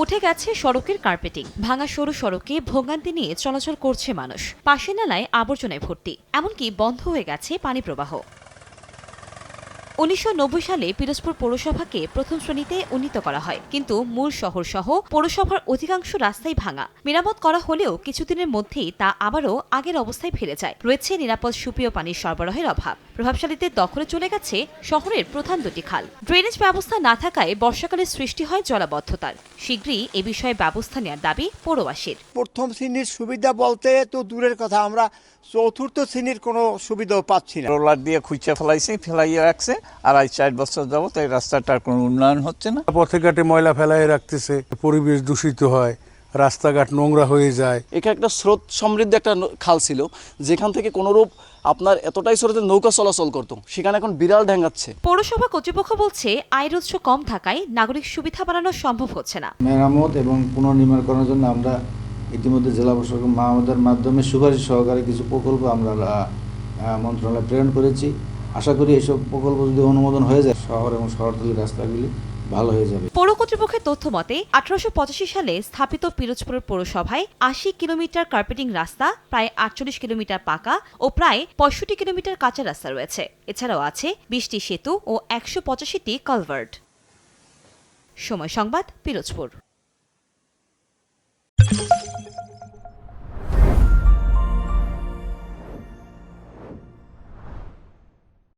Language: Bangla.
উঠে গেছে সড়কের কার্পেটিং। ভাঙা সরু সড়কে ভোগান্তি নিয়ে চলাচল করছে মানুষ। পাশে নালায় আবর্জনায় ভর্তি। এমনকি বন্ধ হয়ে গেছে পানি প্রবাহ। উনিশশো নব্বই সালে পিরোজপুর পৌরসভাকে প্রথম শ্রেণীতে উন্নীত করা হয়। কিন্তু মূল শহর সহ পৌরসভার অধিকাংশ রাস্তাই ভাঙা। মেরামত করা হলেও কিছুদিনের মধ্যেই তা আবারও আগের অবস্থায় ফিরে যায়। রয়েছে নিরাপদ সুপেয় পানির সরবরাহের অভাব। প্রভাবশালীদের দখলে চলে গেছে শহরের প্রধান দুটি খাল। ড্রেনেজ ব্যবস্থা না থাকায় বর্ষাকালে সৃষ্টি হয় জলাবদ্ধতার। শীঘ্রই এ বিষয়ে ব্যবস্থা নেওয়ার দাবি পৌরবাসীর। প্রথম শ্রেণির সুবিধা বলতে তো দূরের কথা আমরা চতুর্থ শ্রেণির কোনো সুবিধাও পাচ্ছি না। রোলার দিয়ে খুঁচে ফেলাইছে ফেলাইয়া রাখছে। আড়াই চার বছর যাবত এই রাস্তাটার কোনো উন্নয়ন হচ্ছে না। পথে ঘাটে ময়লা ফেলাই রাখতেছে পরিবেশ দূষিত হয় রাস্তাঘাট নোংরা হয়ে যায়। এখানে একটা স্রোত সমৃদ্ধ একটা খাল ছিল যেখান থেকে কোনোরূপ আপনার এতটাই স্রোতে নৌকা চলাচল করতো সেখানে এখন বিড়াল ঢেঙ্গাচ্ছে। পৌরসভা কর্তৃপক্ষ বলছে আয়ের উৎস কম থাকায় নাগরিক সুবিধা বাড়ানো সম্ভব হচ্ছে না। মেরামত এবং পুনর্নির্মাণ করার জন্য আমরা ইতিমধ্যে জেলা প্রশাসক মাহমুদের মাধ্যমে সুপারিশ সহকারে কিছু প্রকল্প আমরা মন্ত্রণালয়ে প্রেরণ করেছি। আশা করি এসব প্রকল্প যদি অনুমোদন হয়ে যায়, শহর এবং শহরতলির রাস্তাগুলি ভালো হয়ে যাবে। পৌর কর্তৃপক্ষের তথ্য মতে, আঠারোশো সালে স্থাপিত পিরোজপুর পৌরসভায় আশি কিলোমিটার কার্পেটিং রাস্তা, প্রায় আটচল্লিশ কিলোমিটার পাকা ও প্রায় পঁয়ষট্টি কিলোমিটার কাঁচা রাস্তা রয়েছে। এছাড়াও আছে বিশটি সেতু ও একশো পঁচাশিটি কালভার্ট। সময় সংবাদ, পিরোজপুর।